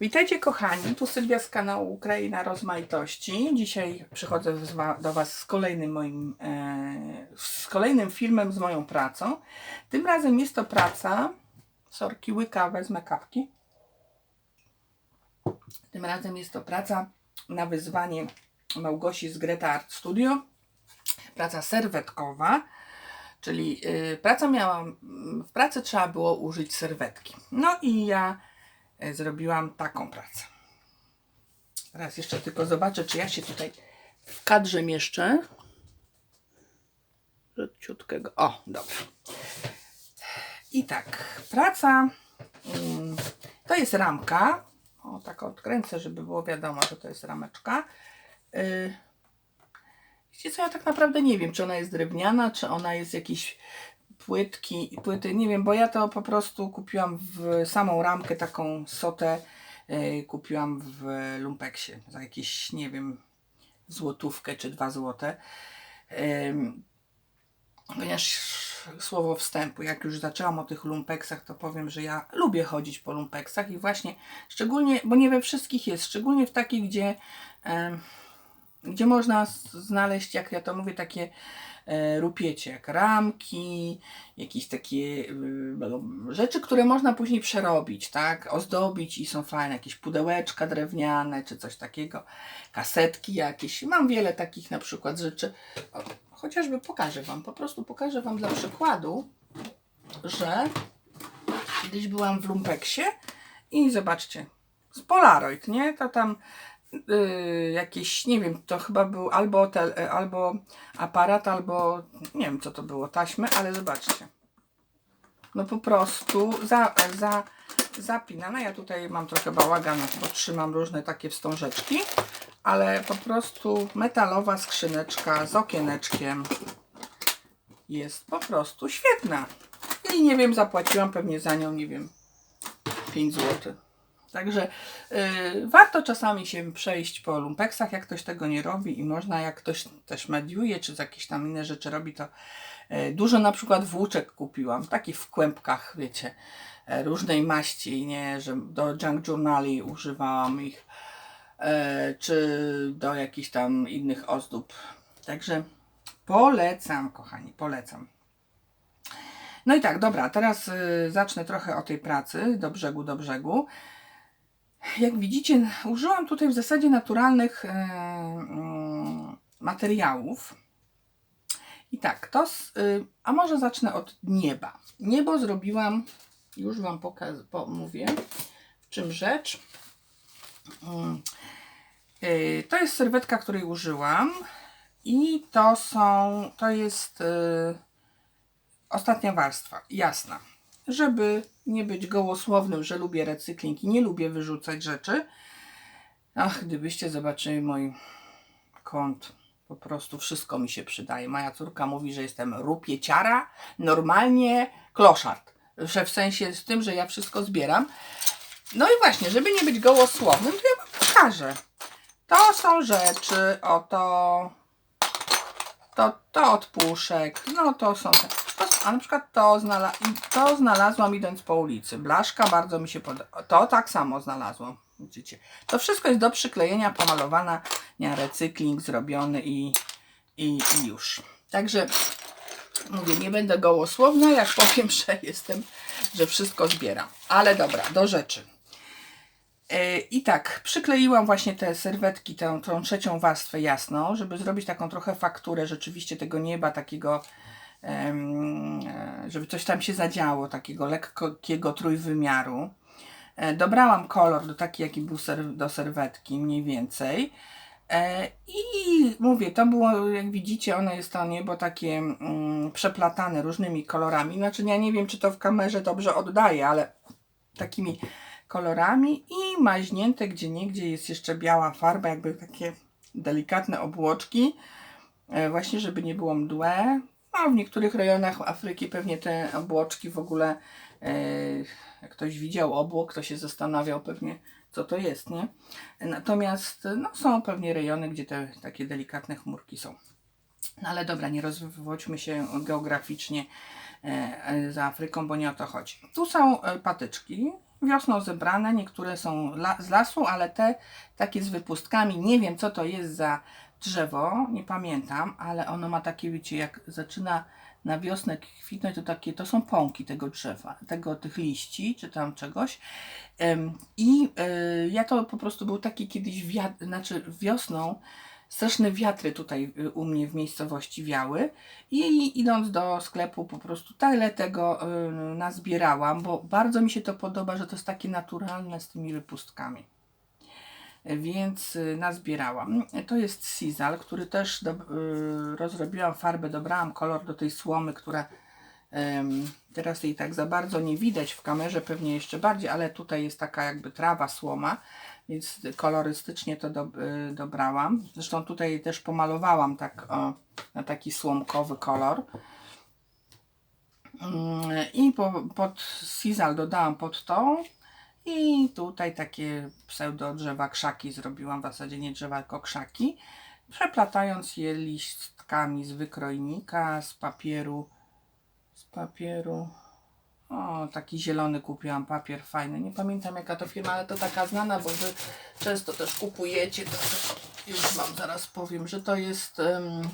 Witajcie kochani, tu Sylwia z kanału Ukraina Rozmaitości. Dzisiaj przychodzę do Was z kolejnym moim, e, z kolejnym filmem z moją pracą. Tym razem jest to praca, sorki, łyka, wezmę kawki. Tym razem jest to praca na wyzwanie Małgosi z Greta Art Studio. Praca serwetkowa, czyli y, praca miała, w pracy trzeba było użyć serwetki. No i ja zrobiłam taką pracę. Teraz jeszcze tylko zobaczę, czy ja się tutaj w kadrze mieszczę. Ciutkiego. O, dobrze. I tak, praca mm, to jest ramka. O, tak odkręcę, żeby było wiadomo, że to jest rameczka. Yy, Wiecie co, ja tak naprawdę nie wiem, czy ona jest drewniana, czy ona jest jakieś płytki, płyty, nie wiem, bo ja to po prostu kupiłam w samą ramkę, taką sotę yy, kupiłam w lumpeksie za jakieś, nie wiem, złotówkę czy dwa złote. Ym, Ponieważ słowo wstępu, jak już zaczęłam o tych lumpeksach, to powiem, że ja lubię chodzić po lumpeksach i właśnie szczególnie, bo nie we wszystkich jest, szczególnie w takich, gdzie, gdzie można znaleźć, jak ja to mówię, takie rupiecie, jak ramki, jakieś takie y, rzeczy, które można później przerobić, tak, ozdobić i są fajne, jakieś pudełeczka drewniane, czy coś takiego, kasetki jakieś, mam wiele takich na przykład rzeczy, o, chociażby pokażę Wam, po prostu pokażę Wam dla przykładu, że kiedyś byłam w Lumpeksie i zobaczcie, z Polaroid, nie? To tam yy, jakieś, nie wiem, to chyba był albo, tel, e, albo aparat, albo nie wiem co to było, taśmy, ale zobaczcie. No po prostu za, za, zapinana. Ja tutaj mam trochę bałagan, bo trzymam różne takie wstążeczki, ale po prostu metalowa skrzyneczka z okieneczkiem jest po prostu świetna. I nie wiem, zapłaciłam pewnie za nią, nie wiem, 5 zł. Także y, warto czasami się przejść po lumpeksach, jak ktoś tego nie robi i można, jak ktoś też mediuje, czy jakieś tam inne rzeczy robi, to y, dużo na przykład włóczek kupiłam, takich w kłębkach, wiecie, e, różnej maści, nie, że do junk journali używałam ich, e, czy do jakichś tam innych ozdób. Także polecam, kochani, polecam. No i tak, dobra, teraz y, zacznę trochę o tej pracy, do brzegu, do brzegu. Jak widzicie, użyłam tutaj w zasadzie naturalnych e, mm, materiałów. I tak, to, y, a może zacznę od nieba. Niebo zrobiłam, już Wam pokaz, po, mówię, w czym rzecz. Mm, y, To jest serwetka, której użyłam i to są, to jest y, ostatnia warstwa, jasna. Żeby nie być gołosłownym, że lubię recykling i nie lubię wyrzucać rzeczy. Ach, gdybyście zobaczyli mój kąt, po prostu wszystko mi się przydaje. Moja córka mówi, że jestem rupieciara, normalnie kloszard. Że w sensie z tym, że ja wszystko zbieram. No i właśnie, żeby nie być gołosłownym, to ja wam pokażę. To są rzeczy, oto to, to od puszek, no to są te. A na przykład to, znala, to znalazłam idąc po ulicy. Blaszka bardzo mi się podoba. To tak samo znalazłam. Widzicie. To wszystko jest do przyklejenia, pomalowana, nie, recykling zrobiony i, i, i już. Także mówię, nie będę gołosłowna, jak powiem, że jestem, że wszystko zbieram. Ale dobra, do rzeczy. E, I tak, przykleiłam właśnie te serwetki, tą trzecią warstwę jasną, żeby zrobić taką trochę fakturę rzeczywiście tego nieba, takiego, żeby coś tam się zadziało, takiego lekkiego trójwymiaru. E, Dobrałam kolor do taki, jaki był ser, do serwetki, mniej więcej. E, I mówię, to było, jak widzicie, ono jest to niebo takie mm, przeplatane różnymi kolorami. Znaczy, ja nie wiem, czy to w kamerze dobrze oddaje, ale takimi kolorami i maźnięte gdzie niegdzie jest jeszcze biała farba, jakby takie delikatne obłoczki, e, właśnie żeby nie było mdłe. No, w niektórych rejonach Afryki pewnie te obłoczki w ogóle, e, jak ktoś widział obłok, to się zastanawiał pewnie, co to jest, nie? Natomiast no, są pewnie rejony, gdzie te takie delikatne chmurki są. No ale dobra, nie rozwodźmy się geograficznie e, e, za Afryką, bo nie o to chodzi. Tu są e, patyczki, wiosną zebrane, niektóre są la, z lasu, ale te takie z wypustkami, nie wiem co to jest za drzewo, nie pamiętam, ale ono ma takie, wiecie, jak zaczyna na wiosnę kwitnąć, to takie, to są pąki tego drzewa, tego, tych liści, czy tam czegoś. I e, ja to po prostu był taki kiedyś wiatr, znaczy wiosną, straszne wiatry tutaj y, u mnie w miejscowości wiały i idąc do sklepu po prostu tyle tego y, nazbierałam, bo bardzo mi się to podoba, że to jest takie naturalne z tymi wypustkami. Więc y, nazbierałam. To jest Sizal, który też do, y, rozrobiłam farbę, dobrałam kolor do tej słomy, która Teraz jej tak za bardzo nie widać w kamerze, pewnie jeszcze bardziej, ale tutaj jest taka jakby trawa, słoma, więc kolorystycznie to do, y, dobrałam. Zresztą tutaj też pomalowałam tak o, na taki słomkowy kolor. Mm, I po, pod Sizal dodałam pod to i tutaj takie pseudo drzewa krzaki zrobiłam, w zasadzie nie drzewa, tylko krzaki, przeplatając je listkami z wykrojnika, z papieru z papieru. O, taki zielony kupiłam papier fajny. Nie pamiętam jaka to firma, ale to taka znana, bo wy często też kupujecie. To, już wam zaraz powiem, że to jest. Um,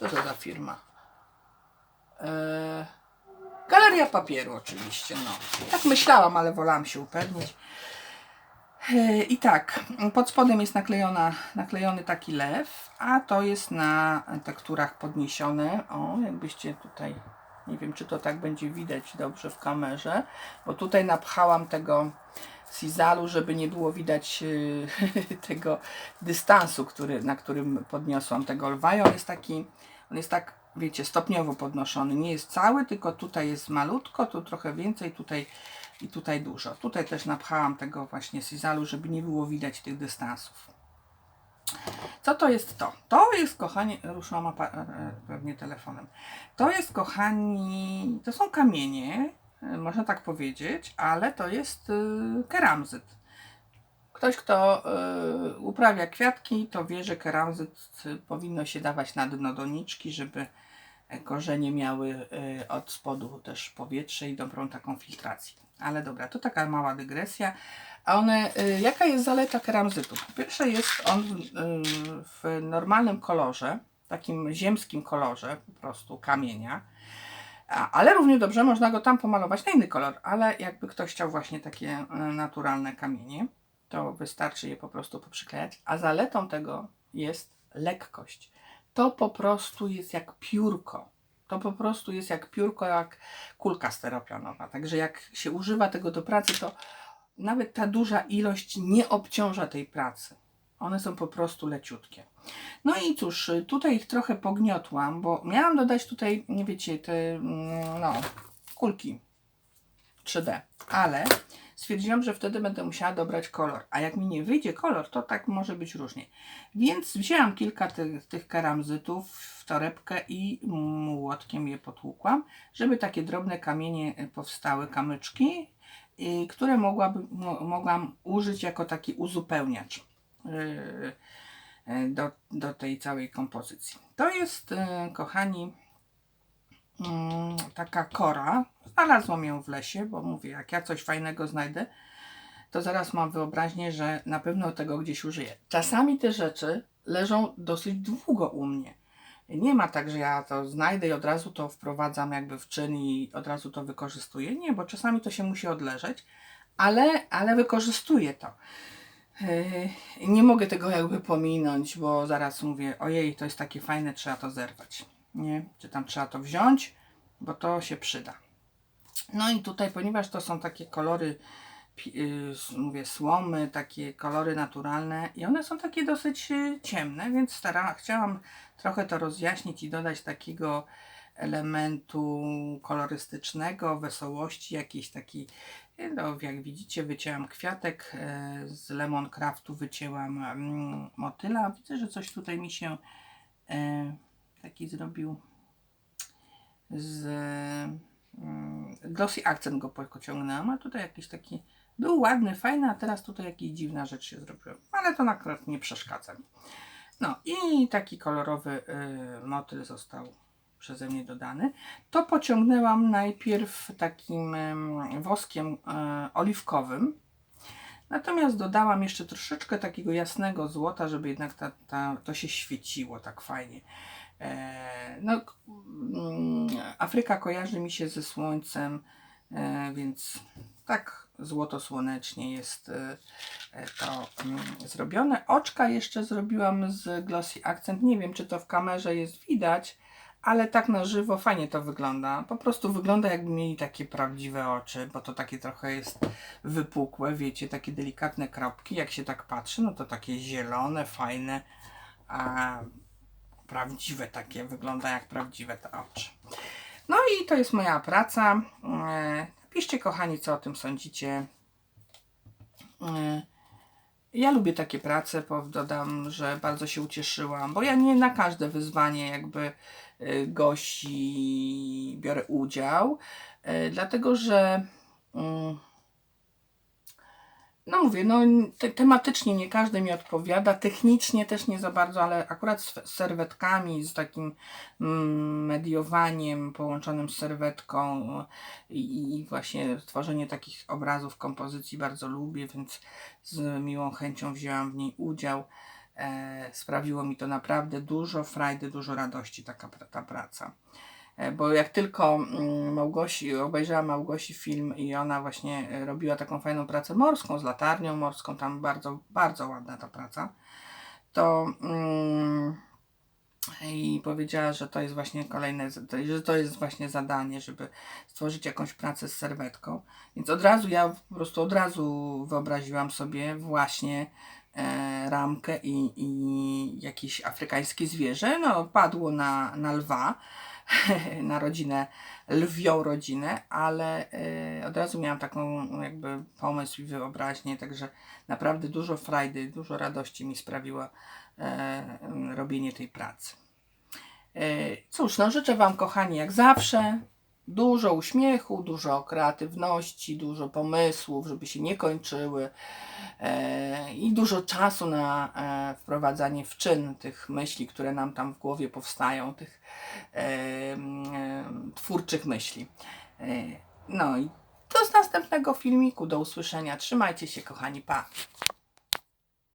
co to za firma? E, Galeria papieru oczywiście, no. Tak myślałam, ale wolałam się upewnić. E, I tak, pod spodem jest naklejona, naklejony taki lew, a to jest na tekturach podniesione. O, jakbyście tutaj nie wiem, czy to tak będzie widać dobrze w kamerze, bo tutaj napchałam tego sizalu, żeby nie było widać yy, tego dystansu, który, na którym podniosłam tego lwa. I on jest taki, on jest tak, wiecie, stopniowo podnoszony. Nie jest cały, tylko tutaj jest malutko, tu trochę więcej, tutaj i tutaj dużo. Tutaj też napchałam tego właśnie sizalu, żeby nie było widać tych dystansów. Co to jest to? To jest, kochani, ruszyłam e, e, pewnie telefonem. To jest, kochani, to są kamienie, e, można tak powiedzieć, ale to jest y, keramzyt. Ktoś, kto y, uprawia kwiatki, to wie, że keramzyt powinno się dawać na dno doniczki, żeby korzenie miały y, od spodu też powietrze i dobrą taką filtrację. Ale dobra, to taka mała dygresja. A one, y, jaka jest zaleta keramzytu? Po pierwsze jest on y, w normalnym kolorze, takim ziemskim kolorze po prostu kamienia, ale równie dobrze można go tam pomalować na inny kolor, ale jakby ktoś chciał właśnie takie naturalne kamienie, to wystarczy je po prostu poprzyklejać, a zaletą tego jest lekkość. To po prostu jest jak piórko. To po prostu jest jak piórko, jak kulka steropianowa. Także jak się używa tego do pracy, to nawet ta duża ilość nie obciąża tej pracy. One są po prostu leciutkie. No i cóż, tutaj ich trochę pogniotłam, bo miałam dodać tutaj, nie wiecie, te mm, no, kulki 3D, ale stwierdziłam, że wtedy będę musiała dobrać kolor. A jak mi nie wyjdzie kolor, to tak może być różnie. Więc wzięłam kilka tych, tych keramzytów w torebkę i młotkiem je potłukłam, żeby takie drobne kamienie y, powstały, kamyczki, które mogłabym, mo, mogłam użyć jako taki uzupełniacz y, y, do, do tej całej kompozycji. To jest, kochani, mm, taka kora. Znalazłam ją w lesie, bo mówię, jak ja coś fajnego znajdę, to zaraz mam wyobraźnię, że na pewno tego gdzieś użyję. Czasami te rzeczy leżą dosyć długo u mnie. Nie ma tak, że ja to znajdę i od razu to wprowadzam jakby w czyn i od razu to wykorzystuję. Nie, bo czasami to się musi odleżeć, ale, ale wykorzystuję to. Yy, Nie mogę tego jakby pominąć, bo zaraz mówię, ojej, to jest takie fajne, trzeba to zerwać. Nie? Czy tam trzeba to wziąć, bo to się przyda. No i tutaj, ponieważ to są takie kolory, y, mówię, słomy, takie kolory naturalne i one są takie dosyć y, ciemne, więc stara, chciałam trochę to rozjaśnić i dodać takiego elementu kolorystycznego, wesołości, jakiejś takiej, y, no, jak widzicie, wycięłam kwiatek, e, z Lemon Craftu wycięłam mm, motyla. Widzę, że coś tutaj mi się e, taki zrobił z mm, glossy akcent go pociągnęłam, a tutaj jakiś taki był ładny, fajny, a teraz tutaj jakaś dziwna rzecz się zrobiła, ale to akurat nie przeszkadza mi. No i taki kolorowy y, motyl został przeze mnie dodany, to pociągnęłam najpierw takim em, woskiem e, oliwkowym. Natomiast dodałam jeszcze troszeczkę takiego jasnego złota, żeby jednak ta, ta, to się świeciło tak fajnie. E, no, mm, Afryka kojarzy mi się ze słońcem, e, więc tak złoto słonecznie jest e, to mm, zrobione. Oczka jeszcze zrobiłam z Glossy Accent. Nie wiem, czy to w kamerze jest widać, ale tak na żywo fajnie to wygląda. Po prostu wygląda jakby mieli takie prawdziwe oczy, bo to takie trochę jest wypukłe, wiecie, takie delikatne kropki. Jak się tak patrzy, no to takie zielone, fajne, a prawdziwe takie, wygląda jak prawdziwe te oczy. No i to jest moja praca. E, Piszcie kochani, co o tym sądzicie. E, Ja lubię takie prace, bo dodam, że bardzo się ucieszyłam, bo ja nie na każde wyzwanie jakby y, gości biorę udział, dlatego że mm, no mówię, no te, tematycznie nie każdy mi odpowiada, technicznie też nie za bardzo, ale akurat z, serwetkami, z takim mm, mediowaniem połączonym z serwetką i, i właśnie tworzenie takich obrazów, kompozycji bardzo lubię, więc z miłą chęcią wzięłam w niej udział. E, sprawiło mi to naprawdę dużo frajdy, dużo radości taka ta praca. E, Bo jak tylko mm, Małgosi, obejrzałam Małgosi film i ona właśnie e, robiła taką fajną pracę morską, z latarnią morską, tam bardzo, bardzo ładna ta praca, to mm, i powiedziała, że to jest właśnie kolejne, że to jest właśnie zadanie, żeby stworzyć jakąś pracę z serwetką. Więc od razu ja po prostu od razu wyobraziłam sobie właśnie e, ramkę i, i jakieś afrykańskie zwierzę. No, padło na, na lwa, na rodzinę, lwią rodzinę, ale e, od razu miałam taką jakby pomysł i wyobraźnię, także naprawdę dużo frajdy, dużo radości mi sprawiło e, robienie tej pracy. E, Cóż, no życzę Wam, kochani, jak zawsze, dużo uśmiechu, dużo kreatywności, dużo pomysłów, żeby się nie kończyły e, i dużo czasu na e, wprowadzanie w czyn tych myśli, które nam tam w głowie powstają, tych e, twórczych myśli. No i do następnego filmiku, do usłyszenia. Trzymajcie się, kochani, pa!